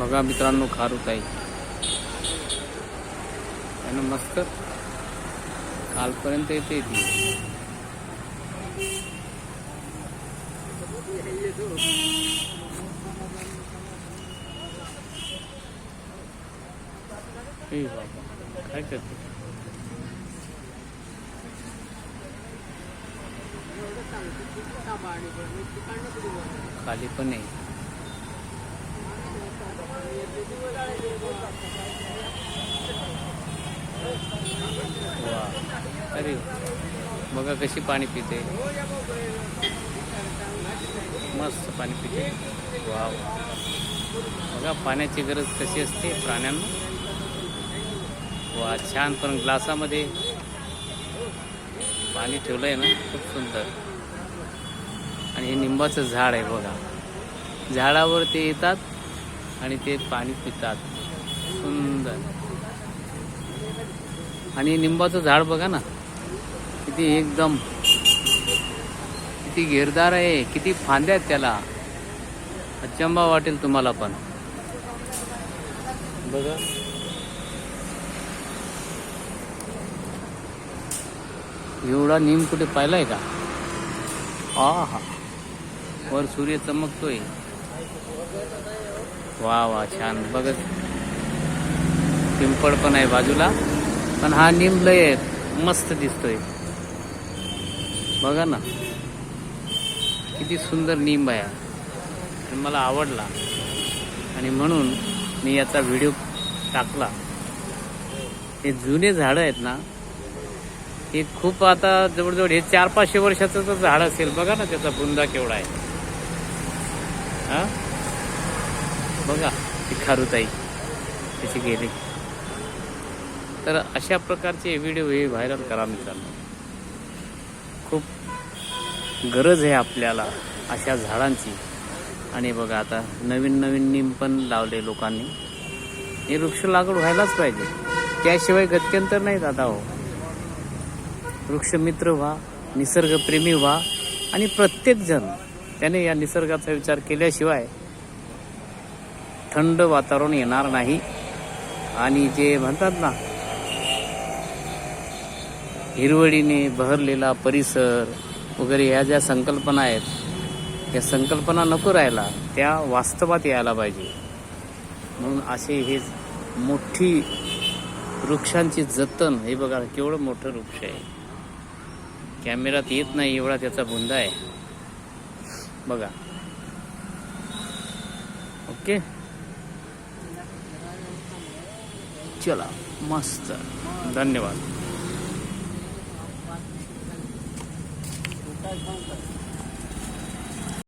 बघा मित्रांनो खारुताई त्यानं मस्त कालपर्यंत येते ती. बाबा काय करते? खाली पण आहे. अरे बघा कशी पाणी पिते. मस्त पाणी पिते. वा वा. बघा पाण्याची गरज कशी असते प्राण्यांना. वा छान पण ग्लासामध्ये पाणी ठेवलं आहे ना खूप सुंदर. आणि हे निंबाचं झाड आहे बघा. झाडावर ते येतात आणि ते पाणी पितात. सुंदर. आणि निंबाचं झाड बघा ना. किती एकदम किती घेरदार आहे किती फांद्या आहेत त्याला. अचंबा वाटेल तुम्हाला पण. बघा. एवढा नीम कुठे पाहिलाय का? आ हा वर सूर्य चमकतोय. वा वा छान. बघत पिंपळ पण आहे बाजूला. पण हा नीम लय मस्त दिसतोय. बघा ना. किती सुंदर निंब आहे. आणि मला आवडला. आणि म्हणून मी याचा व्हिडिओ टाकला. हे जुने झाडं आहेत ना हे खूप आता जवळजवळ हे चार पाचशे वर्षाचं तर झाड असेल. बघा ना त्याचा बुंदा केवढा आहे. हा? बघा ती खारुताई त्याची गेली. तर अशा प्रकारचे व्हिडिओ हे व्हायरल करा मित्रांनो. खूप गरज आहे आपल्याला अशा झाडांची. आणि बघा आता नवीन नवीन निम पण लावले लोकांनी. हे वृक्ष लागवड व्हायलाच पाहिजे. त्याशिवाय गत्यंतर नाही दादा हो. वृक्षमित्र व्हा निसर्गप्रेमी व्हा आणि प्रत्येकजण त्याने या निसर्गाचा विचार केल्याशिवाय थंड वातावरण येणार नाही. आणि जे म्हणतात ना हिरवळीने बहरलेला परिसर वगैरे ह्या ज्या संकल्पना आहेत या संकल्पना नको राहायला त्या वास्तवात यायला पाहिजे. म्हणून असे हे मोठी वृक्षांची जतन हे बघा केवढं मोठं वृक्ष आहे. कॅमेरात येत नाही एवढा त्याचा बुंदा आहे. बघा. ओके? चला मस्त. धन्यवाद. 在东北